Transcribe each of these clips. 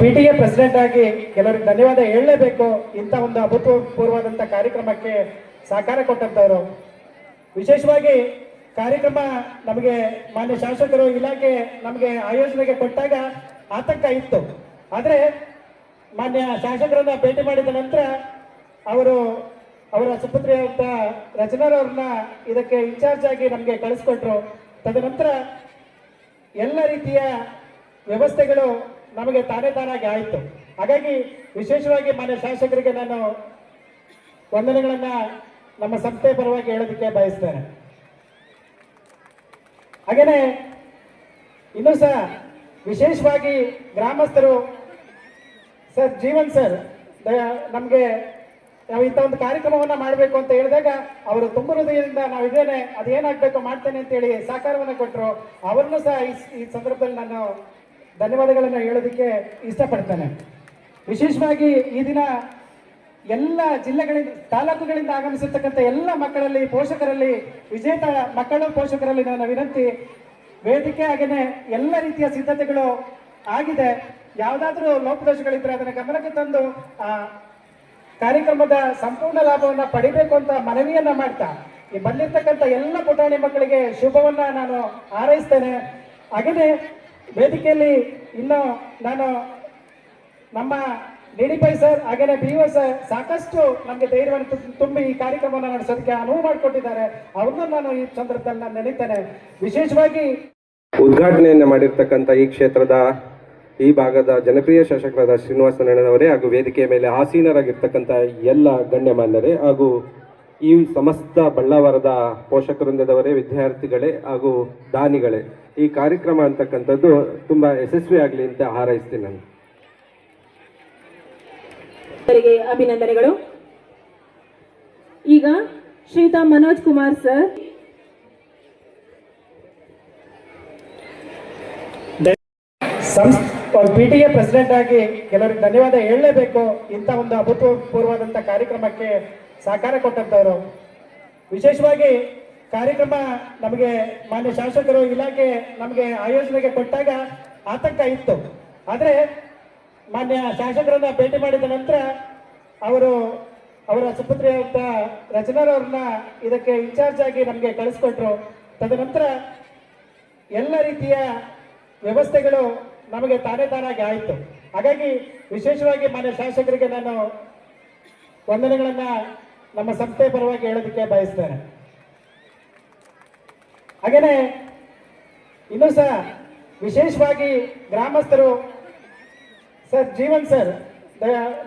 P T A president ಆಗಿ ಕೆಲವರಿಗೆ ಧನ್ಯವಾದ ಹೇಳಲೇಬೇಕು. ಇಂಥ ಒಂದು ಅಭೂತಪೂರ್ವವಾದಂಥ ಕಾರ್ಯಕ್ರಮಕ್ಕೆ ಸಹಕಾರ ಕೊಟ್ಟಂತವರು ವಿಶೇಷವಾಗಿ ಕಾರ್ಯಕ್ರಮ ನಮಗೆ ಮಾನ್ಯ ಶಾಸಕರು ಇಲಾಖೆ ನಮಗೆ ಆಯೋಜನೆಗೆ ಕೊಟ್ಟಾಗ ಆತಂಕ ಇತ್ತು. ಆದರೆ ಮಾನ್ಯ ಶಾಸಕರನ್ನ ಭೇಟಿ ಮಾಡಿದ ನಂತರ ಅವರು ಅವರ ಸುಪುತ್ರಿಯಾದಂಥ ರಚನಾರವ್ರನ್ನ ಇದಕ್ಕೆ ಇನ್ಚಾರ್ಜ್ ಆಗಿ ನಮಗೆ ಕಳಿಸ್ಕೊಟ್ರು. ತದನಂತರ ಎಲ್ಲ ರೀತಿಯ ವ್ಯವಸ್ಥೆಗಳು ನಮಗೆ ತಾನೇ ತಾನಾಗಿ ಆಯಿತು. ಹಾಗಾಗಿ ವಿಶೇಷವಾಗಿ ಮಾನ್ಯ ಶಾಸಕರಿಗೆ ನಾನು ವಂದನೆಗಳನ್ನ ನಮ್ಮ ಸಂಸ್ಥೆ ಪರವಾಗಿ ಹೇಳೋದಕ್ಕೆ ಬಯಸ್ತೇನೆ. ಹಾಗೇನೆ ಇನ್ನೂ ಸಹ ವಿಶೇಷವಾಗಿ ಗ್ರಾಮಸ್ಥರು, ಸರ್ ಜೀವನ್ ಸರ್ ನಮಗೆ ನಾವು ಇಂಥ ಒಂದು ಕಾರ್ಯಕ್ರಮವನ್ನ ಮಾಡಬೇಕು ಅಂತ ಹೇಳಿದಾಗ ಅವರು ತುಂಬ ಹೃದಯದಿಂದ ನಾವು ಇದೇನೆ ಅದೇನಾಗಬೇಕು ಮಾಡ್ತೇನೆ ಅಂತೇಳಿ ಸಹಕಾರವನ್ನು ಕೊಟ್ಟರು ಅವರನ್ನು ಸಹ ಈ ಈ ಸಂದರ್ಭದಲ್ಲಿ ನಾನು ಧನ್ಯವಾದಗಳನ್ನು ಹೇಳೋದಕ್ಕೆ ಇಷ್ಟಪಡ್ತೇನೆ. ವಿಶೇಷವಾಗಿ ಈ ದಿನ ಎಲ್ಲ ಜಿಲ್ಲೆಗಳಿಂದ, ತಾಲೂಕುಗಳಿಂದ ಆಗಮಿಸಿರ್ತಕ್ಕಂಥ ಎಲ್ಲ ಮಕ್ಕಳಲ್ಲಿ, ಪೋಷಕರಲ್ಲಿ, ವಿಜೇತ ಮಕ್ಕಳು, ಪೋಷಕರಲ್ಲಿ ನನ್ನ ವಿನಂತಿ, ವೇದಿಕೆ ಹಾಗೇನೆ ಎಲ್ಲ ರೀತಿಯ ಸಿದ್ಧತೆಗಳು ಆಗಿದೆ. ಯಾವುದಾದ್ರೂ ಲೋಪದೋಷಗಳಿದ್ರೆ ಅದನ್ನು ಗಮನಕ್ಕೆ ತಂದು, ಆ ಕಾರ್ಯಕ್ರಮದ ಸಂಪೂರ್ಣ ಲಾಭವನ್ನು ಪಡಿಬೇಕು ಅಂತ ಮನವಿಯನ್ನ ಮಾಡ್ತಾ, ಈ ಬಂದಿರ್ತಕ್ಕಂಥ ಎಲ್ಲ ಪುಟಾಣಿ ಮಕ್ಕಳಿಗೆ ಶುಭವನ್ನ ನಾನು ಹಾರೈಸ್ತೇನೆ. ಹಾಗೆಯೇ ವೇದಿಕೆಯಲ್ಲಿ ಇನ್ನು ನಾನು ನಮ್ಮ ಡಿ ಸರ್ ಹಾಗೆ ಬಿ ಒ ಸರ್ ಸಾಕಷ್ಟು ನಮಗೆ ಧೈರ್ಯವನ್ನು ತುಂಬಿ ಈ ಕಾರ್ಯಕ್ರಮವನ್ನು ನಡೆಸೋದಕ್ಕೆ ಅನುವು ಮಾಡಿಕೊಟ್ಟಿದ್ದಾರೆ. ಅವ್ರನ್ನೂ ನಾನು ಈ ಸಂದರ್ಭದಲ್ಲಿ ನಾನು ನೆನೀತೇನೆ. ವಿಶೇಷವಾಗಿ ಉದ್ಘಾಟನೆಯನ್ನು ಮಾಡಿರ್ತಕ್ಕಂಥ ಈ ಕ್ಷೇತ್ರದ ಈ ಭಾಗದ ಜನಪ್ರಿಯ ಶಾಸಕರಾದ ಶ್ರೀನಿವಾಸ ನಣ್ಣನವರೇ ಹಾಗೂ ವೇದಿಕೆಯ ಮೇಲೆ ಆಸೀನರಾಗಿರ್ತಕ್ಕಂಥ ಎಲ್ಲ ಗಣ್ಯಮಾನ್ಯರೇ ಹಾಗೂ ಈ ಸಮಸ್ತ ಬಳ್ಳಾವರದ ಪೋಷಕವೃಂದದವರೇ ವಿದ್ಯಾರ್ಥಿಗಳೇ ಹಾಗೂ ದಾನಿಗಳೇ ಈ ಕಾರ್ಯಕ್ರಮ ಅಂತಕ್ಕಂಥದ್ದು ತುಂಬ ಯಶಸ್ವಿ ಆಗಲಿ ಅಂತ ಹಾರೈಸ್ತೀನಿ ನಾನು. ಅವರಿಗೆ ಅಭಿನಂದನೆಗಳು. ಈಗ ಶ್ರೀತಾ ಮನೋಜ್ ಕುಮಾರ್ ಸರ್. ಸಂಸ್ ಪಿ ಟಿ ಎ ಪ್ರೆಸಿಡೆಂಟ್ ಆಗಿ ಕೆಲವರಿಗೆ ಧನ್ಯವಾದ ಹೇಳಲೇಬೇಕು ಇಂಥ ಒಂದು ಅಭೂತಪೂರ್ವವಾದಂಥ ಕಾರ್ಯಕ್ರಮಕ್ಕೆ ಸಹಕಾರ ಕೊಟ್ಟಂತವರು. ವಿಶೇಷವಾಗಿ ಕಾರ್ಯಕ್ರಮ ನಮಗೆ ಮಾನ್ಯ ಶಾಸಕರು ಇಲಾಖೆ ನಮಗೆ ಆಯೋಜನೆಗೆ ಕೊಟ್ಟಾಗ ಆತಂಕ ಇತ್ತು. ಆದರೆ ಮಾನ್ಯ ಶಾಸಕರನ್ನ ಭೇಟಿ ಮಾಡಿದ ನಂತರ ಅವರು ಅವರ ಸುಪುತ್ರಿಯಾದ ರಚನಾರವ್ರನ್ನ ಇದಕ್ಕೆ ಇನ್ಚಾರ್ಜ್ ಆಗಿ ನಮಗೆ ಕಳಿಸ್ಕೊಟ್ರು. ತದನಂತರ ಎಲ್ಲ ರೀತಿಯ ವ್ಯವಸ್ಥೆಗಳು ನಮಗೆ ತಾನೇ ತಾನಾಗಿ ಆಯಿತು. ಹಾಗಾಗಿ ವಿಶೇಷವಾಗಿ ಮಾನ್ಯ ಶಾಸಕರಿಗೆ ನಾನು ವಂದನೆಗಳನ್ನ ನಮ್ಮ ಸಂಸ್ಥೆ ಪರವಾಗಿ ಹೇಳೋದಕ್ಕೆ ಬಯಸ್ತೇನೆ. ಹಾಗೇನೆ, ಇನ್ನು ಸಹ ವಿಶೇಷವಾಗಿ ಗ್ರಾಮಸ್ಥರು, ಸರ್, ಜೀವನ್ ಸರ್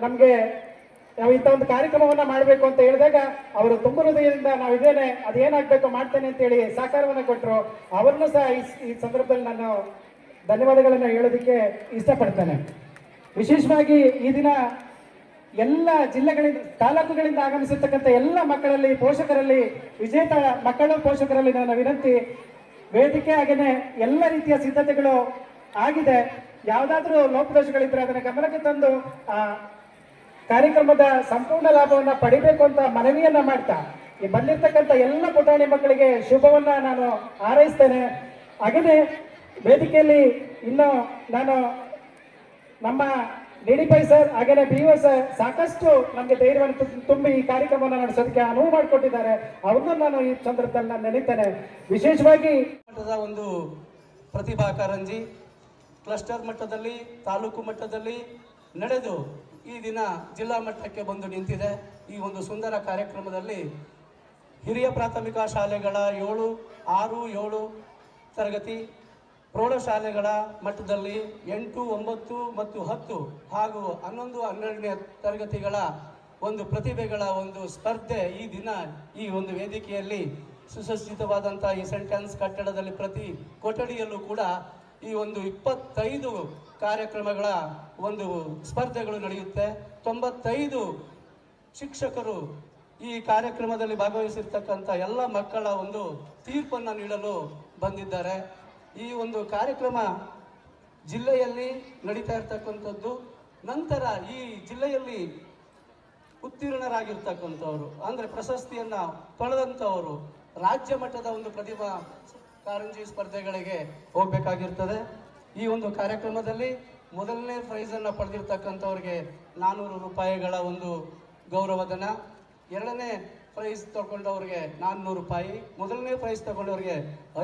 ನಮಗೆ ನಾವು ಇಂಥ ಒಂದು ಕಾರ್ಯಕ್ರಮವನ್ನ ಮಾಡಬೇಕು ಅಂತ ಹೇಳಿದಾಗ ಅವರು ತುಂಬ ಹೃದಯದಿಂದ ನಾವು ಇದೇನೆ ಅದೇನಾಗಬೇಕು ಮಾಡ್ತೇನೆ ಅಂತೇಳಿ ಸಹಕಾರವನ್ನು ಕೊಟ್ಟರು ಅವರನ್ನು ಸಹ ಈ ಸಂದರ್ಭದಲ್ಲಿ ನಾನು ಧನ್ಯವಾದಗಳನ್ನು ಹೇಳೋದಕ್ಕೆ ಇಷ್ಟಪಡ್ತೇನೆ. ವಿಶೇಷವಾಗಿ ಈ ದಿನ ಎಲ್ಲ ಜಿಲ್ಲೆಗಳಿಂದ, ತಾಲೂಕುಗಳಿಂದ ಆಗಮಿಸಿರ್ತಕ್ಕಂಥ ಎಲ್ಲ ಮಕ್ಕಳಲ್ಲಿ, ಪೋಷಕರಲ್ಲಿ, ವಿಜೇತ ಮಕ್ಕಳು ಪೋಷಕರಲ್ಲಿ ನನ್ನ ವಿನಂತಿ, ವೇದಿಕೆ ಹಾಗೆಯೇ ಎಲ್ಲ ರೀತಿಯ ಸಿದ್ಧತೆಗಳು ಆಗಿದೆ. ಯಾವುದಾದ್ರೂ ಲೋಪದೋಷಗಳಿದ್ರೆ ಅದನ್ನು ಗಮನಕ್ಕೆ ತಂದು, ಆ ಕಾರ್ಯಕ್ರಮದ ಸಂಪೂರ್ಣ ಲಾಭವನ್ನ ಪಡಿಬೇಕು ಅಂತ ಮನವಿಯನ್ನ ಮಾಡ್ತಾ, ಈ ಬಂದಿರ್ತಕ್ಕಂಥ ಎಲ್ಲ ಪುಟಾಣಿ ಮಕ್ಕಳಿಗೆ ಶುಭವನ್ನ ನಾನು ಹಾರೈಸ್ತೇನೆ. ಹಾಗೆಯೇ ವೇದಿಕೆಯಲ್ಲಿ ಇನ್ನು ನಾನು ನಮ್ಮ ಡಿ ಸರ್. ಹಾಗೆ ಬಿ ಸರ್, ಸಾಕಷ್ಟು ನಮಗೆ ಧೈರ್ಯವನ್ನು ತುಂಬಿ ಈ ಕಾರ್ಯಕ್ರಮವನ್ನು ನಡೆಸೋದಕ್ಕೆ ಅನುವು ಮಾಡಿಕೊಟ್ಟಿದ್ದಾರೆ. ಅವ್ರನ್ನೂ ನಾನು ಈ ಸಂದರ್ಭದಲ್ಲಿ ನಾನು ನೆನೀತೇನೆ. ವಿಶೇಷವಾಗಿ ಮಟ್ಟದ ಒಂದು ಪ್ರತಿಭಾ ಕಾರಂಜಿ, ಕ್ಲಸ್ಟರ್ ಮಟ್ಟದಲ್ಲಿ, ತಾಲೂಕು ಮಟ್ಟದಲ್ಲಿ ನಡೆದು ಈ ದಿನ ಜಿಲ್ಲಾ ಮಟ್ಟಕ್ಕೆ ಬಂದು ನಿಂತಿದೆ. ಈ ಒಂದು ಸುಂದರ ಕಾರ್ಯಕ್ರಮದಲ್ಲಿ ಹಿರಿಯ ಪ್ರಾಥಮಿಕ ಶಾಲೆಗಳ ಏಳು, ಆರು, ಏಳು ತರಗತಿ ಪ್ರೌಢಶಾಲೆಗಳ ಮಟ್ಟದಲ್ಲಿ ಎಂಟು, ಒಂಬತ್ತು ಮತ್ತು ಹತ್ತು ಹಾಗೂ ಹನ್ನೊಂದು, ಹನ್ನೆರಡನೇ ತರಗತಿಗಳ ಒಂದು ಪ್ರತಿಭೆಗಳ ಒಂದು ಸ್ಪರ್ಧೆ ಈ ದಿನ ಈ ಒಂದು ವೇದಿಕೆಯಲ್ಲಿ ಸುಸಜ್ಜಿತವಾದಂಥ ಈ ಸೆಂಟೆನ್ಸ್ ಕಟ್ಟಡದಲ್ಲಿ ಪ್ರತಿ ಕೊಠಡಿಯಲ್ಲೂ ಕೂಡ ಈ ಒಂದು ಇಪ್ಪತ್ತೈದು ಕಾರ್ಯಕ್ರಮಗಳ ಒಂದು ಸ್ಪರ್ಧೆಗಳು ನಡೆಯುತ್ತೆ. ತೊಂಬತ್ತೈದು ಶಿಕ್ಷಕರು ಈ ಕಾರ್ಯಕ್ರಮದಲ್ಲಿ ಭಾಗವಹಿಸಿರ್ತಕ್ಕಂಥ ಎಲ್ಲ ಮಕ್ಕಳ ಒಂದು ತೀರ್ಪನ್ನು ನೀಡಲು ಬಂದಿದ್ದಾರೆ. ಈ ಒಂದು ಕಾರ್ಯಕ್ರಮ ಜಿಲ್ಲೆಯಲ್ಲಿ ನಡೀತಾ ಇರ್ತಕ್ಕಂಥದ್ದು, ನಂತರ ಈ ಜಿಲ್ಲೆಯಲ್ಲಿ ಉತ್ತೀರ್ಣರಾಗಿರ್ತಕ್ಕಂಥವ್ರು, ಅಂದ್ರೆ ಪ್ರಶಸ್ತಿಯನ್ನ ಪಡೆದಂಥವರು, ರಾಜ್ಯ ಮಟ್ಟದ ಒಂದು ಪ್ರತಿಭಾ ಕಾರಂಜಿ ಸ್ಪರ್ಧೆಗಳಿಗೆ ಹೋಗ್ಬೇಕಾಗಿರ್ತದೆ. ಈ ಒಂದು ಕಾರ್ಯಕ್ರಮದಲ್ಲಿ ಮೊದಲನೇ ಪ್ರೈಸನ್ನು ಪಡೆದಿರ್ತಕ್ಕಂಥವ್ರಿಗೆ ನಾನ್ನೂರು ರೂಪಾಯಿಗಳ ಒಂದು ಗೌರವಧನ ಎರಡನೇ ಪ್ರೈಸ್ ತಗೊಂಡವ್ರಿಗೆ ನಾನ್ನೂರು ರೂಪಾಯಿ, ಮೊದಲನೇ ಪ್ರೈಸ್ ತಗೊಂಡವ್ರಿಗೆ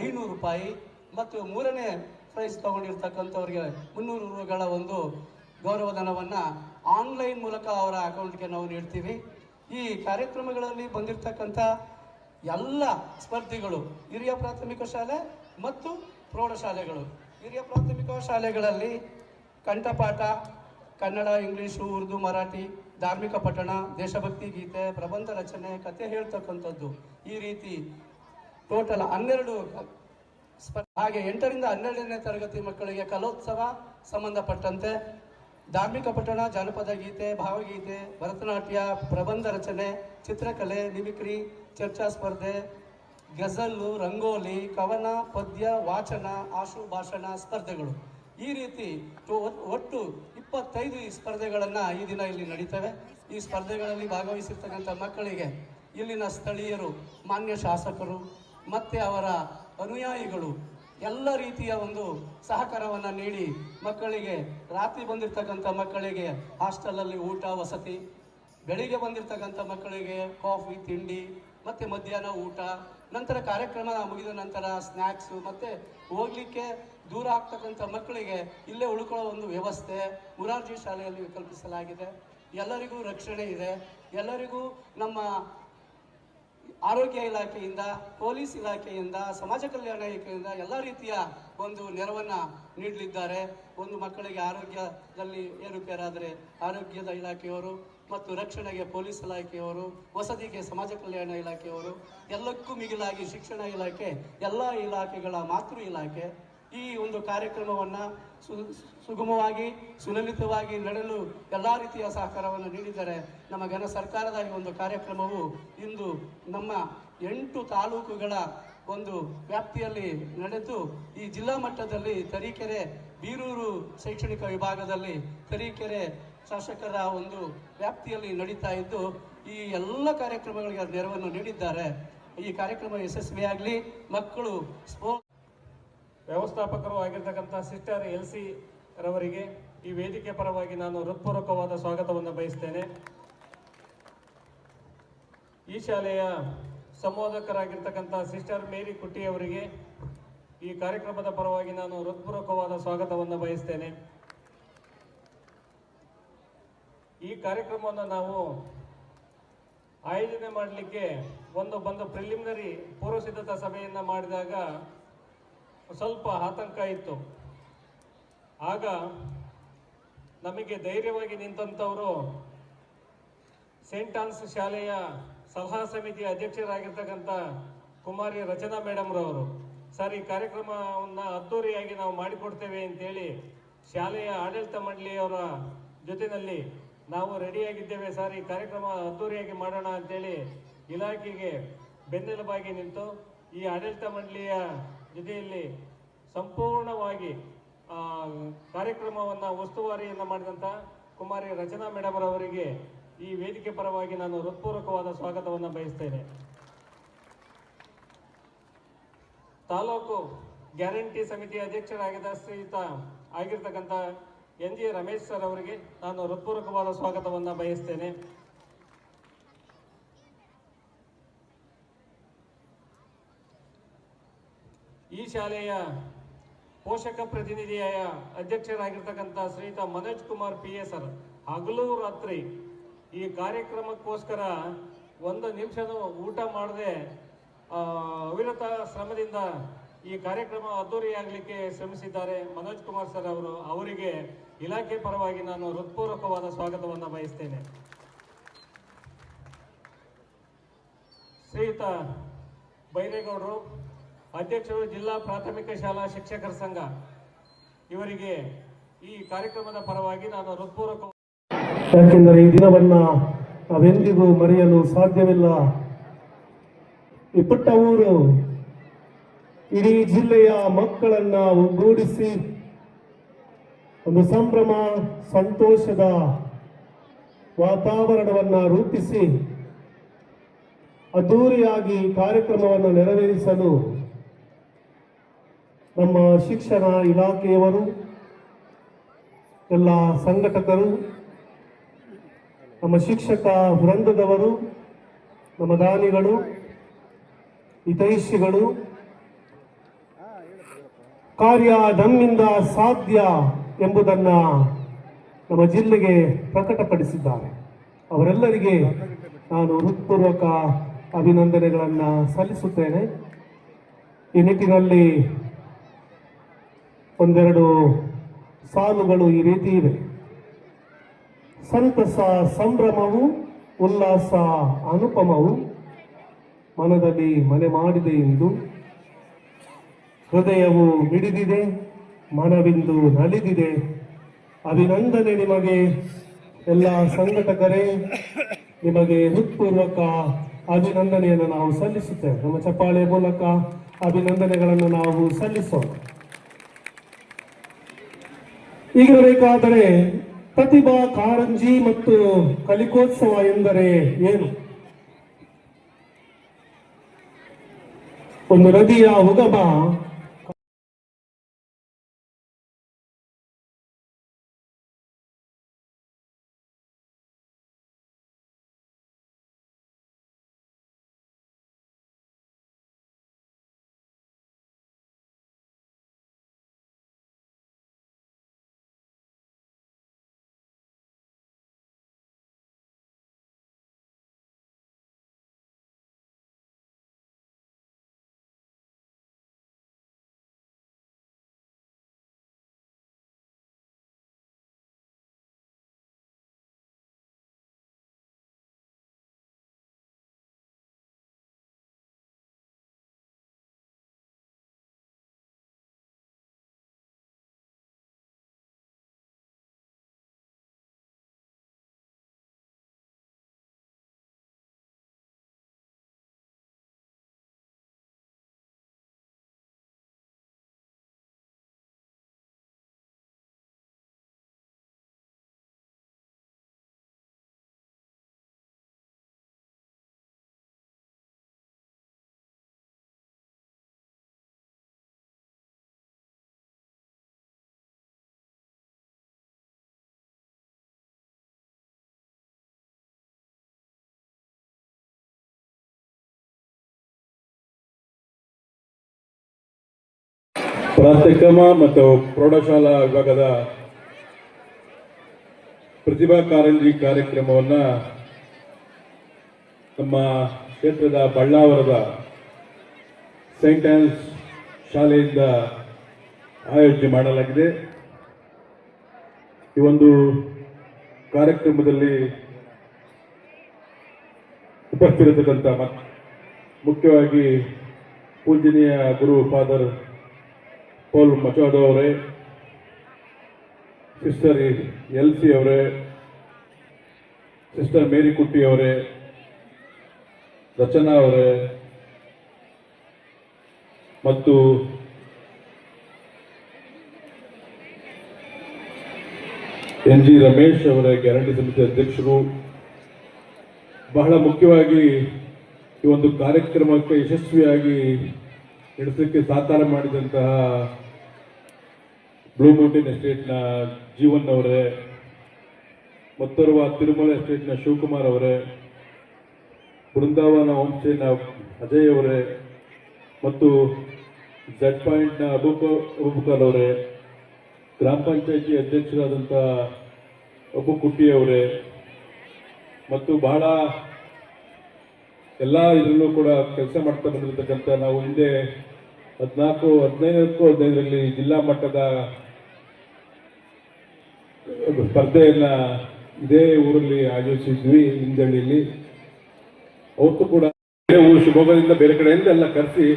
ಐನೂರು ರೂಪಾಯಿ ಮತ್ತು ಮೂರನೇ ಪ್ರೈಸ್ ತಗೊಂಡಿರ್ತಕ್ಕಂಥವ್ರಿಗೆ ಮುನ್ನೂರು ರೂಗಳ ಒಂದು ಗೌರವಧನವನ್ನು ಆನ್ಲೈನ್ ಮೂಲಕ ಅವರ ಅಕೌಂಟ್ಗೆ ನಾವು ನೀಡ್ತೀವಿ. ಈ ಕಾರ್ಯಕ್ರಮಗಳಲ್ಲಿ ಬಂದಿರತಕ್ಕಂಥ ಎಲ್ಲ ಸ್ಪರ್ಧಿಗಳು, ಹಿರಿಯ ಪ್ರಾಥಮಿಕ ಶಾಲೆ ಮತ್ತು ಪ್ರೌಢಶಾಲೆಗಳು ಹಿರಿಯ ಪ್ರಾಥಮಿಕ ಶಾಲೆಗಳಲ್ಲಿ ಕಂಠಪಾಠ, ಕನ್ನಡ, ಇಂಗ್ಲೀಷು, ಉರ್ದು, ಮರಾಠಿ, ಧಾರ್ಮಿಕ ಪಠಣ, ದೇಶಭಕ್ತಿ ಗೀತೆ, ಪ್ರಬಂಧ ರಚನೆ, ಕತೆ ಹೇಳ್ತಕ್ಕಂಥದ್ದು. ಈ ರೀತಿ ಟೋಟಲ್ ಹನ್ನೆರಡು ಹಾಗೆ ಎಂಟರಿಂದ ಹನ್ನೆರಡನೇ ತರಗತಿ ಮಕ್ಕಳಿಗೆ ಕಲೋತ್ಸವ ಸಂಬಂಧಪಟ್ಟಂತೆ ಧಾರ್ಮಿಕ ಪಠಣ, ಜಾನಪದ ಗೀತೆ, ಭಾವಗೀತೆ, ಭರತನಾಟ್ಯ, ಪ್ರಬಂಧ ರಚನೆ, ಚಿತ್ರಕಲೆ, ಮಿಮಿಕ್ರಿ, ಚರ್ಚಾ ಸ್ಪರ್ಧೆ ಗಜಲ್ಲು ರಂಗೋಲಿ, ಕವನ, ಪದ್ಯ, ವಾಚನ, ಆಶು ಭಾಷಣ ಸ್ಪರ್ಧೆಗಳು. ಈ ರೀತಿ ಒಟ್ಟು ಇಪ್ಪತ್ತೈದು ಈ ಸ್ಪರ್ಧೆಗಳನ್ನು ಈ ದಿನ ಇಲ್ಲಿ ನಡೀತವೆ. ಈ ಸ್ಪರ್ಧೆಗಳಲ್ಲಿ ಭಾಗವಹಿಸಿರ್ತಕ್ಕಂಥ ಮಕ್ಕಳಿಗೆ ಇಲ್ಲಿನ ಸ್ಥಳೀಯರು, ಮಾನ್ಯ ಶಾಸಕರು, ಮತ್ತು ಅವರ ಅನುಯಾಯಿಗಳು ಎಲ್ಲ ರೀತಿಯ ಒಂದು ಸಹಕಾರವನ್ನು ನೀಡಿ ಮಕ್ಕಳಿಗೆ ರಾತ್ರಿ ಬಂದಿರತಕ್ಕಂಥ ಮಕ್ಕಳಿಗೆ ಹಾಸ್ಟೆಲಲ್ಲಿ ಊಟ, ವಸತಿ, ಬೆಳಿಗ್ಗೆ ಬಂದಿರತಕ್ಕಂಥ ಮಕ್ಕಳಿಗೆ ಕಾಫಿ, ತಿಂಡಿ, ಮತ್ತೆ ಮಧ್ಯಾಹ್ನ ಊಟ, ನಂತರ ಕಾರ್ಯಕ್ರಮ ಮುಗಿದ ನಂತರ ಸ್ನ್ಯಾಕ್ಸು ಮತ್ತೆ ಹೋಗ್ಲಿಕ್ಕೆ ದೂರ ಆಗ್ತಕ್ಕಂಥ ಮಕ್ಕಳಿಗೆ ಇಲ್ಲೇ ಉಳ್ಕೊಳ್ಳೋ ಒಂದು ವ್ಯವಸ್ಥೆ ಮುರಾರ್ಜಿ ಶಾಲೆಯಲ್ಲಿ ಕಲ್ಪಿಸಲಾಗಿದೆ. ಎಲ್ಲರಿಗೂ ರಕ್ಷಣೆ ಇದೆ. ಎಲ್ಲರಿಗೂ ನಮ್ಮ ಆರೋಗ್ಯ ಇಲಾಖೆಯಿಂದ, ಪೊಲೀಸ್ ಇಲಾಖೆಯಿಂದ, ಸಮಾಜ ಕಲ್ಯಾಣ ಇಲಾಖೆಯಿಂದ ಎಲ್ಲ ರೀತಿಯ ಒಂದು ನೆರವನ್ನು ನೀಡಲಿದ್ದಾರೆ. ಒಂದು ಮಕ್ಕಳಿಗೆ ಆರೋಗ್ಯದಲ್ಲಿ ಏರುಪೇರಾದರೆ ಆರೋಗ್ಯದ ಇಲಾಖೆಯವರು ಮತ್ತು ರಕ್ಷಣೆಗೆ ಪೊಲೀಸ್ ಇಲಾಖೆಯವರು, ವಸತಿಗೆ ಸಮಾಜ ಕಲ್ಯಾಣ ಇಲಾಖೆಯವರು, ಎಲ್ಲಕ್ಕೂ ಮಿಗಿಲಾಗಿ ಶಿಕ್ಷಣ ಇಲಾಖೆ, ಎಲ್ಲ ಇಲಾಖೆಗಳ ಮಾತೃ ಇಲಾಖೆ ಈ ಒಂದು ಕಾರ್ಯಕ್ರಮವನ್ನು ಸುಗಮವಾಗಿ, ಸುಲಲಿತವಾಗಿ ನಡೆಯಲು ಎಲ್ಲ ರೀತಿಯ ಸಹಕಾರವನ್ನು ನೀಡಿದ್ದಾರೆ ನಮ್ಮ ಘನ ಸರ್ಕಾರದ ಈ ಒಂದು ಕಾರ್ಯಕ್ರಮವು ಇಂದು ನಮ್ಮ ಎಂಟು ತಾಲೂಕುಗಳ ಒಂದು ವ್ಯಾಪ್ತಿಯಲ್ಲಿ ನಡೆದು ಈ ಜಿಲ್ಲಾ ಮಟ್ಟದಲ್ಲಿ ತರೀಕೆರೆ, ಬೀರೂರು ಶೈಕ್ಷಣಿಕ ವಿಭಾಗದಲ್ಲಿ ತರೀಕೆರೆ ಶಾಸಕರ ಒಂದು ವ್ಯಾಪ್ತಿಯಲ್ಲಿ ನಡೀತಾ ಇದ್ದು, ಈ ಎಲ್ಲ ಕಾರ್ಯಕ್ರಮಗಳಿಗೆ ನೆರವನ್ನು ನೀಡಿದ್ದಾರೆ. ಈ ಕಾರ್ಯಕ್ರಮ ಯಶಸ್ವಿಯಾಗಲಿ. ಮಕ್ಕಳು ಸ್ಪೋ ವ್ಯವಸ್ಥಾಪಕರು ಆಗಿರ್ತಕ್ಕಂಥ ಸಿಸ್ಟರ್ ಎಲ್ ಸಿ ರವರಿಗೆ ಈ ವೇದಿಕೆ ಪರವಾಗಿ ನಾನು ಹೃತ್ಪೂರ್ವಕವಾದ ಸ್ವಾಗತವನ್ನು ಬಯಸ್ತೇನೆ. ಈ ಶಾಲೆಯ ಸಂಬೋಧಕರಾಗಿರ್ತಕ್ಕಂಥ ಸಿಸ್ಟರ್ ಮೇರಿ ಕುಟ್ಟಿ ಅವರಿಗೆ ಈ ಕಾರ್ಯಕ್ರಮದ ಪರವಾಗಿ ನಾನು ಹೃತ್ಪೂರ್ವಕವಾದ ಸ್ವಾಗತವನ್ನು ಬಯಸ್ತೇನೆ. ಈ ಕಾರ್ಯಕ್ರಮವನ್ನು ನಾವು ಆಯೋಜನೆ ಮಾಡಲಿಕ್ಕೆ ಒಂದು ಬಂದು ಪ್ರಿಲಿಮಿನರಿ ಪೂರ್ವ ಸಿದ್ಧತಾ ಸಭೆಯನ್ನು ಮಾಡಿದಾಗ ಸ್ವಲ್ಪ ಆತಂಕ ಇತ್ತು. ಆಗ ನಮಗೆ ಧೈರ್ಯವಾಗಿ ನಿಂತಂಥವರು ಸೇಂಟ್ ಆನ್ಸ್ ಶಾಲೆಯ ಸಲಹಾ ಸಮಿತಿಯ ಅಧ್ಯಕ್ಷರಾಗಿರ್ತಕ್ಕಂಥ ಕುಮಾರಿ ರಚನಾ ಮೇಡಮ್ರವರು, ಸರ್, ಈ ಕಾರ್ಯಕ್ರಮವನ್ನು ಅದ್ದೂರಿಯಾಗಿ ನಾವು ಮಾಡಿಕೊಡ್ತೇವೆ ಅಂತೇಳಿ ಶಾಲೆಯ ಆಡಳಿತ ಮಂಡಳಿಯವರ ಜೊತೆಯಲ್ಲಿ ನಾವು ರೆಡಿಯಾಗಿದ್ದೇವೆ. ಸರ್, ಈ ಕಾರ್ಯಕ್ರಮ ಅದ್ದೂರಿಯಾಗಿ ಮಾಡೋಣ ಅಂತೇಳಿ ಇಲಾಖೆಗೆ ಬೆನ್ನೆಲುಬಾಗಿ ನಿಂತು ಈ ಆಡಳಿತ ಮಂಡಳಿಯ ಜೊತೆಯಲ್ಲಿ ಸಂಪೂರ್ಣವಾಗಿ ಕಾರ್ಯಕ್ರಮವನ್ನು ಉಸ್ತುವಾರಿಯನ್ನು ಮಾಡಿದಂಥ ಕುಮಾರಿ ರಚನಾ ಮೇಡಮ್ ಅವರಿಗೆ ಈ ವೇದಿಕೆ ಪರವಾಗಿ ನಾನು ಹೃತ್ಪೂರ್ವಕವಾದ ಸ್ವಾಗತವನ್ನು ಬಯಸ್ತೇನೆ. ತಾಲೂಕು ಗ್ಯಾರಂಟಿ ಸಮಿತಿ ಅಧ್ಯಕ್ಷರಾಗಿದ್ದ ಶ್ರೀಯುತ ಆಗಿರ್ತಕ್ಕಂಥ ಎನ್ ಜಿ ರಮೇಶ್ ಸರ್ ಅವರಿಗೆ ನಾನು ಹೃತ್ಪೂರ್ವಕವಾದ ಸ್ವಾಗತವನ್ನು ಬಯಸ್ತೇನೆ. ಶಾಲೆಯ ಪೋಷಕ ಪ್ರತಿನಿಧಿಯ ಅಧ್ಯಕ್ಷರಾಗಿರ್ತಕ್ಕಂಥ ಶ್ರೀಯುತ Manoj Kumar P S sir ಹಗಲು ರಾತ್ರಿ ಈ ಕಾರ್ಯಕ್ರಮಕ್ಕೋಸ್ಕರ ಒಂದು ನಿಮಿಷನೂ ಊಟ ಮಾಡದೆ ಅವಿರತ ಶ್ರಮದಿಂದ ಈ ಕಾರ್ಯಕ್ರಮ ಅದ್ದೂರಿಯಾಗಲಿಕ್ಕೆ ಶ್ರಮಿಸಿದ್ದಾರೆ. ಮನೋಜ್ ಕುಮಾರ್ ಸರ್ ಅವರು, ಅವರಿಗೆ ಇಲಾಖೆ ಪರವಾಗಿ ನಾನು ಹೃತ್ಪೂರ್ವಕವಾದ ಸ್ವಾಗತವನ್ನು ಬಯಸ್ತೇನೆ. ಶ್ರೀಯುತ ಬೈರೇಗೌಡರು ಅಧ್ಯಕ್ಷರು ಜಿಲ್ಲಾ ಪ್ರಾಥಮಿಕ ಶಾಲಾ ಶಿಕ್ಷಕರ ಸಂಘ. ಇವರಿಗೆ ಈ ಕಾರ್ಯಕ್ರಮದ ಪರವಾಗಿ ನಾನು ಹೃತ್ಪೂರ್ವಕ ಯಾಕೆಂದರೆ ಈ ದಿನವನ್ನ ನಾವೆಂದಿಗೂ ಮರೆಯಲು ಸಾಧ್ಯವಿಲ್ಲ. ಈ ಪುಟ್ಟ ಊರು ಇಡೀ ಜಿಲ್ಲೆಯ ಮಕ್ಕಳನ್ನ ಒಗ್ಗೂಡಿಸಿ ಒಂದು ಸಂಭ್ರಮ, ಸಂತೋಷದ ವಾತಾವರಣವನ್ನ ರೂಪಿಸಿ ಅದ್ದೂರಿಯಾಗಿ ಕಾರ್ಯಕ್ರಮವನ್ನು ನೆರವೇರಿಸಲು ನಮ್ಮ ಶಿಕ್ಷಣ ಇಲಾಖೆಯವರು, ಎಲ್ಲ ಸಂಘಟಕರು, ನಮ್ಮ ಶಿಕ್ಷಕ ವೃಂದದವರು, ನಮ್ಮ ದಾನಿಗಳು, ಹಿತೈಷಿಗಳು, ಕಾರ್ಯ ನಮ್ಮಿಂದ ಸಾಧ್ಯ ಎಂಬುದನ್ನು ನಮ್ಮ ಜಿಲ್ಲೆಗೆ ಪ್ರಕಟಪಡಿಸಿದ್ದಾರೆ. ಅವರೆಲ್ಲರಿಗೆ ನಾನು ಹೃತ್ಪೂರ್ವಕ ಅಭಿನಂದನೆಗಳನ್ನು ಸಲ್ಲಿಸುತ್ತೇನೆ. ಈ ನಿಟ್ಟಿನಲ್ಲಿ ಒಂದೆರಡು ಸಾಲುಗಳು ಈ ರೀತಿ ಇವೆ. ಸಂತಸ ಸಂಭ್ರಮವು, ಉಲ್ಲಾಸ ಅನುಪಮವು ಮನದಲ್ಲಿ ಮನೆ ಮಾಡಿದೆ ಎಂದು ಹೃದಯವು ಮಿಡಿದಿದೆ, ಮನವಿಂದು ನಲಿದಿದೆ. ಅಭಿನಂದನೆ ನಿಮಗೆ, ಎಲ್ಲ ಸಂಘಟಕರೇ. ನಿಮಗೆ ಹೃತ್ಪೂರ್ವಕ ಅಭಿನಂದನೆಯನ್ನು ನಾವು ಸಲ್ಲಿಸುತ್ತೇವೆ. ನಮ್ಮ ಚಪ್ಪಾಳೆ ಮೂಲಕ ಅಭಿನಂದನೆಗಳನ್ನು ನಾವು ಸಲ್ಲಿಸೋಣ. ಈಗಿರಬೇಕಾದರೆ ಪ್ರತಿಭಾ ಕಾರಂಜಿ ಮತ್ತು ಕಲಿಕೋತ್ಸವ ಎಂದರೆ ಏನು? ಒಂದು ನದಿಯ ಉಗಮ ಪ್ರಾಥಮಿಕ ಮತ್ತು ಪ್ರೌಢಶಾಲಾ ವಿಭಾಗದ ಪ್ರತಿಭಾ ಕಾರಂಜಿ ಕಾರ್ಯಕ್ರಮವನ್ನು ನಮ್ಮ ಕ್ಷೇತ್ರದ ಬಳ್ಳಾವರದ ಸೈಂಟ್ ಆನ್ಸ್ ಶಾಲೆಯಿಂದ ಆಯೋಜನೆ ಮಾಡಲಾಗಿದೆ. ಈ ಒಂದು ಕಾರ್ಯಕ್ರಮದಲ್ಲಿ ಉಪಸ್ಥಿರತಕ್ಕಂಥ ಮುಖ್ಯವಾಗಿ ಪೂಜನೀಯ ಗುರು ಫಾದರ್ ಪೌಲ್ ಮಚೋದೋ ಅವರೇ, ಸಿಸ್ಟರ್ ಎಲ್ ಸಿ ಅವರೇ, ಸಿಸ್ಟರ್ ಮೇರಿ ಕುಟ್ಟಿ ಅವರೇ, ರಚನಾ ಅವರೇ, ಮತ್ತು ಎನ್ ಜಿ ರಮೇಶ್ ಅವರ, ಗ್ಯಾರಂಟಿ ಸಮಿತಿ ಅಧ್ಯಕ್ಷರು. ಬಹಳ ಮುಖ್ಯವಾಗಿ ಈ ಒಂದು ಕಾರ್ಯಕ್ರಮಕ್ಕೆ ಯಶಸ್ವಿಯಾಗಿ ನಡೆಸಲಿಕ್ಕೆ ಸಹಕಾರ ಮಾಡಿದಂತಹ ಬ್ಲೂ ಮೌಂಟೇನ್ ಎಸ್ಟೇಟ್ನ ಜೀವನ್ ಅವರೇ, ಮತ್ತೋರ್ವ ತಿರುಮಲ ಎಸ್ಟೇಟ್ನ ಶಿವಕುಮಾರ್ ಅವರೇ, ಬೃಂದಾವನ ಹೋಮ್ಸ್ಟೇನ ಅಜಯ್ ಅವರೇ, ಮತ್ತು ಜಡ್ ಪಾಯಿಂಟ್ನ ಅಬೂಕ ಅವರೇ, ಗ್ರಾಮ ಪಂಚಾಯತಿ ಅಧ್ಯಕ್ಷರಾದಂಥ ಅಬ್ಬು ಕುಟ್ಟಿ ಅವರೇ, ಮತ್ತು ಬಹಳ ಎಲ್ಲ ಇದರಲ್ಲೂ ಕೂಡ ಕೆಲಸ ಮಾಡ್ತಾ ಬಂದಿರತಕ್ಕಂಥ ನಾವು ಹಿಂದೆ ಹದಿನಾಲ್ಕು ಹದಿನೈದಕ್ಕೂ ಹದಿನೈದರಲ್ಲಿ ಜಿಲ್ಲಾ ಮಟ್ಟದ ಸ್ಪರ್ಧೆಯನ್ನ ಇದೇ ಊರಲ್ಲಿ ಆಯೋಜಿಸಿದ್ವಿ ಹಿಂದಳ್ಳಿಯಲ್ಲಿ. ಅವತ್ತು ಕೂಡ ಬೇರೆ ಊರು, ಶಿವಮೊಗ್ಗದಿಂದ ಬೇರೆ ಕಡೆಯಿಂದ ಎಲ್ಲ ಕರೆಸಿ,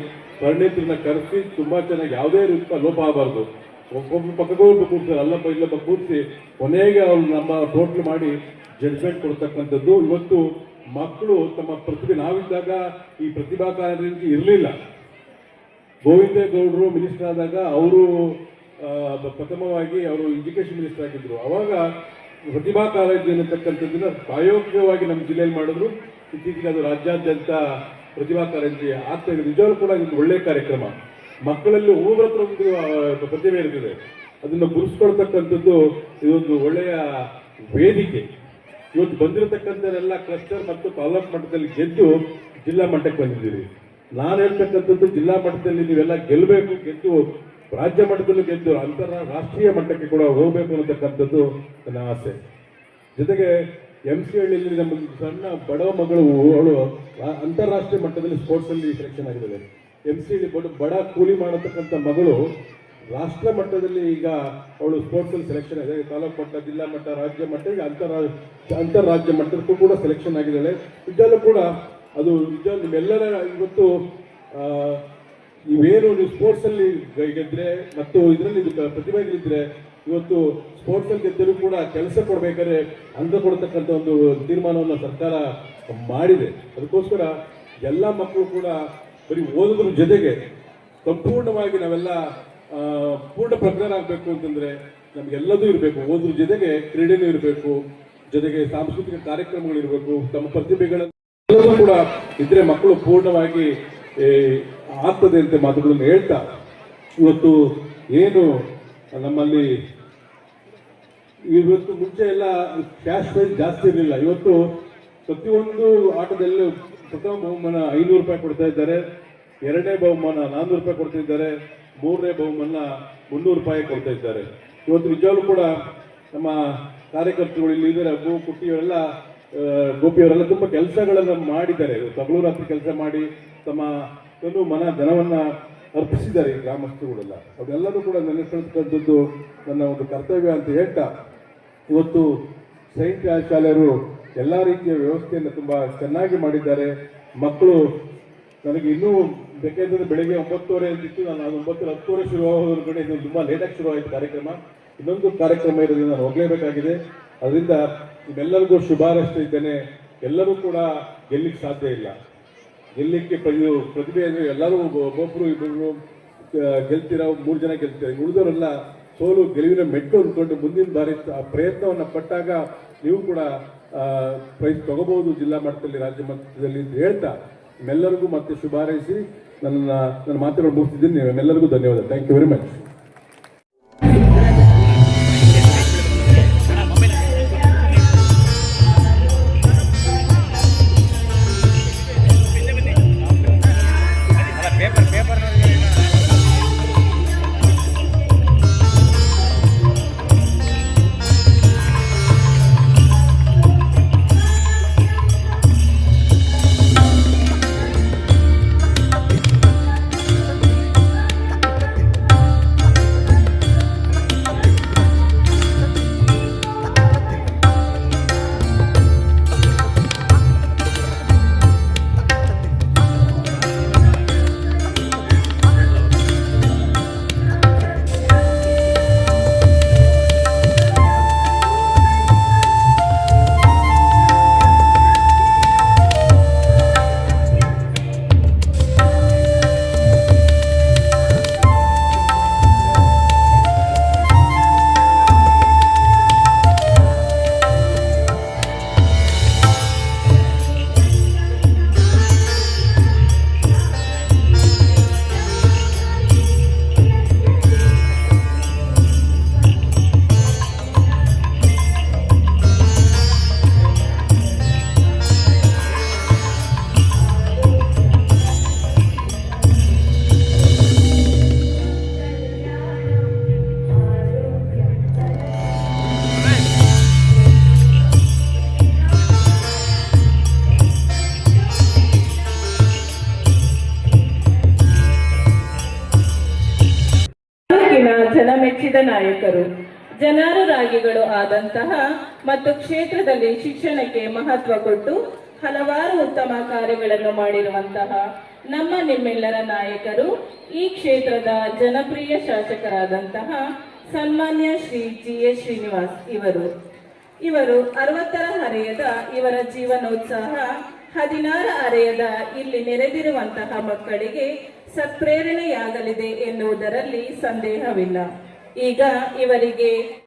ಪರಿಣಿತರನ್ನ ಕರೆಸಿ, ತುಂಬಾ ಚೆನ್ನಾಗಿ ಯಾವುದೇ ರೀತಿಯ ಲೋಪ ಆಗಬಾರ್ದು. ಒಬ್ಬೊಬ್ಬ ಪಕ್ಕಗೊಬ್ಬ ಕೂರ್ತಾರೆ ಅಲ್ಲಪ್ಪ ಇಲ್ಲಪ್ಪ ಕೂರಿಸಿ. ಕೊನೆಗೆ ಅವ್ರು ನಮ್ಮ ಟೋಟಲ್ ಮಾಡಿ ಜಡ್ಜ್ಮೆಂಟ್ ಕೊಡ್ತಕ್ಕಂಥದ್ದು. ಇವತ್ತು ಮಕ್ಕಳು ತಮ್ಮ ಪ್ರತಿಭೆ ನಾವಿದ್ದಾಗ ಈ ಪ್ರತಿಭಾ ಕಾರ್ಯ ಇರಲಿಲ್ಲ. ಗೋವಿಂದೇಗೌಡರು ಮಿನಿಸ್ಟರ್ ಆದಾಗ ಅವರು ಪ್ರಥಮವಾಗಿ ಅವರು ಎಜುಕೇಶನ್ ಮಿನಿಸ್ಟರ್ ಆಗಿದ್ದರು ಅವಾಗ ಪ್ರತಿಭಾ ಕಾಲೇಜು ಅನ್ನತಕ್ಕಂಥದ್ದನ್ನ ಪ್ರಾಯೋಗಿಕವಾಗಿ ನಮ್ಮ ಜಿಲ್ಲೆಯಲ್ಲಿ ಮಾಡಿದ್ರು. ಇತ್ತೀಚೆಗೆ ಅದು ರಾಜ್ಯಾದ್ಯಂತ ಪ್ರತಿಭಾ ಕಾರಂಜಿ ಆಗ್ತಾ ಇದೆ. ನಿಜವಾಗ್ಲೂ ಕೂಡ ಇದು ಒಳ್ಳೆಯ ಕಾರ್ಯಕ್ರಮ. ಮಕ್ಕಳಲ್ಲಿ ಒಬ್ಬೊಬ್ಬರ ಒಂದು ಪ್ರತಿಭೆ ಇರ್ತದೆ ಅದನ್ನು ಗುರುಸ್ಕೊಳ್ತಕ್ಕಂಥದ್ದು ಇದೊಂದು ಒಳ್ಳೆಯ ವೇದಿಕೆ. ಇವತ್ತು ಬಂದಿರತಕ್ಕಂಥವರೆಲ್ಲ ಕ್ಲಸ್ಟರ್ ಮತ್ತು ತಾಲೂಕು ಮಟ್ಟದಲ್ಲಿ ಗೆದ್ದು ಜಿಲ್ಲಾ ಮಟ್ಟಕ್ಕೆ ಬಂದಿದ್ದೀರಿ. ನಾನು ಹೇಳ್ತಕ್ಕಂಥದ್ದು ಜಿಲ್ಲಾ ಮಟ್ಟದಲ್ಲಿ ನೀವೆಲ್ಲ ಗೆಲ್ಲಬೇಕು ಗೆದ್ದು ರಾಜ್ಯ ಮಟ್ಟದಲ್ಲೂ ಗೆದ್ದು ಅಂತಾರಾಷ್ಟ್ರೀಯ ಮಟ್ಟಕ್ಕೆ ಕೂಡ ಹೋಗಬೇಕು ಅನ್ನತಕ್ಕಂಥದ್ದು ನನ್ನ ಆಸೆ. ಜೊತೆಗೆ ಎಂ ಸಿ ಹಳ್ಳಿಯಲ್ಲಿ ನಮ್ಮ ಸಣ್ಣ ಬಡವ ಮಗಳು ಅವಳು ಅಂತಾರಾಷ್ಟ್ರೀಯ ಮಟ್ಟದಲ್ಲಿ ಸ್ಪೋರ್ಟ್ಸ್ ಅಲ್ಲಿ ಸೆಲೆಕ್ಷನ್ ಆಗಿದ್ದಾಳೆ. ಎಂ ಸಿ ಹಳ್ಳಿ ಬಡ ಬಡ ಕೂಲಿ ಮಾಡತಕ್ಕಂಥ ಮಗಳು ರಾಷ್ಟ್ರ ಮಟ್ಟದಲ್ಲಿ ಈಗ ಅವಳು ಸ್ಪೋರ್ಟ್ಸ್ ಅಲ್ಲಿ ಸೆಲೆಕ್ಷನ್ ಆಗಿದೆ. ತಾಲೂಕು ಮಟ್ಟ, ಜಿಲ್ಲಾ ಮಟ್ಟ, ರಾಜ್ಯ ಮಟ್ಟ ಈಗ ಅಂತರ, ಅಂತಾರಾಜ್ಯ ಮಟ್ಟಕ್ಕೂ ಕೂಡ ಸೆಲೆಕ್ಷನ್ ಆಗಿದ್ದಾಳೆ. ನಿಜಲ್ಲೂ ಕೂಡ ಅದು ನಿಜ, ನಿಮ್ಮೆಲ್ಲರ ಇವತ್ತು ನೀವೇನು ನೀವು ಸ್ಪೋರ್ಟ್ಸಲ್ಲಿ ಗ- ಗೆದ್ರೆ ಮತ್ತು ಇದರಲ್ಲಿ ಪ್ರತಿಭೆಗಳಿದ್ದರೆ ಇವತ್ತು ಸ್ಪೋರ್ಟ್ಸ್ ಅಲ್ಲಿ ಗೆದ್ದರೂ ಕೂಡ ಕೆಲಸ ಕೊಡ್ಬೇಕಾದ್ರೆ ಅಂಗ ಕೊಡ್ತಕ್ಕಂಥ ಒಂದು ತೀರ್ಮಾನವನ್ನು ಸರ್ಕಾರ ಮಾಡಿದೆ. ಅದಕ್ಕೋಸ್ಕರ ಎಲ್ಲ ಮಕ್ಕಳು ಕೂಡ ಬರೀ ಓದೋದ್ರ ಜೊತೆಗೆ ಸಂಪೂರ್ಣವಾಗಿ ನಾವೆಲ್ಲ ಪೂರ್ಣ ಪ್ರಜ್ಞರಾಗಬೇಕು ಅಂತಂದ್ರೆ ನಮ್ಗೆಲ್ಲದೂ ಇರಬೇಕು. ಓದ್ರ ಜೊತೆಗೆ ಕ್ರೀಡೆನೂ ಇರಬೇಕು, ಜೊತೆಗೆ ಸಾಂಸ್ಕೃತಿಕ ಕಾರ್ಯಕ್ರಮಗಳು ಇರಬೇಕು, ತಮ್ಮ ಪ್ರತಿಭೆಗಳನ್ನು ಕೂಡ ಇದ್ರೆ ಮಕ್ಕಳು ಪೂರ್ಣವಾಗಿ ಆಗ್ತದೆ ಅಂತ ಮಾತುಗಳನ್ನು ಹೇಳ್ತಾ, ಇವತ್ತು ಏನು ನಮ್ಮಲ್ಲಿ ಇವತ್ತು ಮುಂಚೆ ಎಲ್ಲ ಕ್ಯಾಶ್ ಪ್ರೈಸ್ ಜಾಸ್ತಿ ಇರಲಿಲ್ಲ. ಇವತ್ತು ಪ್ರತಿಯೊಂದು ಆಟದಲ್ಲೂ ಪ್ರಥಮ ಬಹುಮಾನ ಐನೂರು ರೂಪಾಯಿ ಕೊಡ್ತಾ ಇದ್ದಾರೆ, ಎರಡನೇ ಬಹುಮಾನ ನಾನ್ನೂರು ರೂಪಾಯಿ ಕೊಡ್ತಾ ಇದ್ದಾರೆ, ಮೂರನೇ ಬಹುಮಾನ ಮುನ್ನೂರು ರೂಪಾಯಿ ಕೊಡ್ತಾ ಇದ್ದಾರೆ. ಇವತ್ತು ನಿಜವಾಗ್ಲೂ ಕೂಡ ನಮ್ಮ ಕಾರ್ಯಕರ್ತರುಗಳು ಇಲ್ಲಿ ಇದ್ದಾರೆ ಹಬ್ಬ ಕುಟ್ಟಿಯವರೆಲ್ಲ ಗೋಪಿಯವರೆಲ್ಲ ತುಂಬ ಕೆಲಸಗಳನ್ನು ಮಾಡಿದ್ದಾರೆ. ತಗಲು ರಾತ್ರಿ ಕೆಲಸ ಮಾಡಿ ತಮ್ಮ ತನು ಮನ ಧನವನ್ನು ಅರ್ಪಿಸಿದ್ದಾರೆ ಈ ಗ್ರಾಮಸ್ಥರುಗಳೆಲ್ಲ. ಅವರೆಲ್ಲರೂ ಕೂಡ ನೆನೆಸ್ಕೊಳ್ತಕ್ಕಂಥದ್ದು ನನ್ನ ಒಂದು ಕರ್ತವ್ಯ ಅಂತ ಹೇಳ್ತಾ, ಇವತ್ತು ಸೈನ್ಸ್ ಶಾಲೆಯವರು ಎಲ್ಲ ರೀತಿಯ ವ್ಯವಸ್ಥೆಯನ್ನು ತುಂಬ ಚೆನ್ನಾಗಿ ಮಾಡಿದ್ದಾರೆ. ಮಕ್ಕಳು ನನಗೆ ಇನ್ನೂ ಬೇಕಾದ್ರೆ ಬೆಳಗ್ಗೆ ಒಂಬತ್ತುವರೆ ಅಂತಿತ್ತು, ನಾನು ಒಂಬತ್ತು ಹತ್ತುವರೆ ಶುರು ಆಗೋದ್ರ ಕಡೆ ಇದು ತುಂಬ ಲೇಟಾಗಿ ಶುರುವಾಯಿತು ಕಾರ್ಯಕ್ರಮ. ಇನ್ನೊಂದು ಕಾರ್ಯಕ್ರಮ ಇರೋದ್ರಿಂದ ನಾನು ಹೋಗಲೇಬೇಕಾಗಿದೆ. ಅದರಿಂದ ನಿಮ್ಮೆಲ್ಲರಿಗೂ ಶುಭ ಇದ್ದೇನೆ. ಎಲ್ಲರೂ ಕೂಡ ಗೆಲ್ಲಿಕ್ಕೆ ಸಾಧ್ಯ ಇಲ್ಲ. ಗೆಲ್ಲಿಕ್ಕೆ ಪ್ರ- ಪ್ರತಿಭೆ ಅಂದರೆ ಎಲ್ಲರೂ ಒಬ್ಬೊಬ್ಬರು ಇಬ್ಬರು ಗೆಲ್ತೀರ? ಮೂರು ಜನ ಗೆಲ್ತೀರ? ಉಳಿದವರೆಲ್ಲ ಸೋಲು ಗೆಲುವಿನ ಮೆಟ್ಟು ಅಂದ್ಕೊಂಡು ಮುಂದಿನ ಬಾರಿ ಆ ಪ್ರಯತ್ನವನ್ನು ಪಟ್ಟಾಗ ನೀವು ಕೂಡ ಪ್ರೈಸ್ ತಗೋಬಹುದು ಜಿಲ್ಲಾ ಮಟ್ಟದಲ್ಲಿ, ರಾಜ್ಯ ಮಟ್ಟದಲ್ಲಿ ಅಂತ ಹೇಳ್ತಾ ನಿಮ್ಮೆಲ್ಲರಿಗೂ ಮತ್ತೆ ಶುಭಾರೈಸಿ. ನನ್ನ ನನ್ನ ಮಾತುಗಳು ಮುಗಿಸಿದ್ದೀನಿ ನಿಮ್ಮೆಲ್ಲರಿಗೂ ಧನ್ಯವಾದ. ಥ್ಯಾಂಕ್ ಯು ವೆರಿ ಮಚ್ ನಾಯಕರು. ಜನಾನುರಾಗಿಗಳು ಆದಂತಹ ಮತ್ತು ಕ್ಷೇತ್ರದಲ್ಲಿ ಶಿಕ್ಷಣಕ್ಕೆ ಮಹತ್ವ ಕೊಟ್ಟು ಹಲವಾರು ಉತ್ತಮ ಕಾರ್ಯಗಳನ್ನು ಮಾಡಿರುವಂತಹ ನಮ್ಮ ನಿಮ್ಮೆಲ್ಲರ ನಾಯಕರು, ಈ ಕ್ಷೇತ್ರದ ಜನಪ್ರಿಯ ಶಾಸಕರಾದಂತಹ ಸನ್ಮಾನ್ಯ ಶ್ರೀ ಜಿ ಎಸ್ ಶ್ರೀನಿವಾಸ್ ಇವರು. ಇವರು ಅರವತ್ತರ ಹರೆಯದ ಇವರ ಜೀವನೋತ್ಸಾಹ, ಹದಿನಾರ ಹರೆಯದ ಇಲ್ಲಿ ನೆರೆದಿರುವಂತಹ ಮಕ್ಕಳಿಗೆ ಸತ್ಪ್ರೇರಣೆಯಾಗಲಿದೆ ಎನ್ನುವುದರಲ್ಲಿ ಸಂದೇಹವಿಲ್ಲ. ಈಗ ಇವರಿಗೆ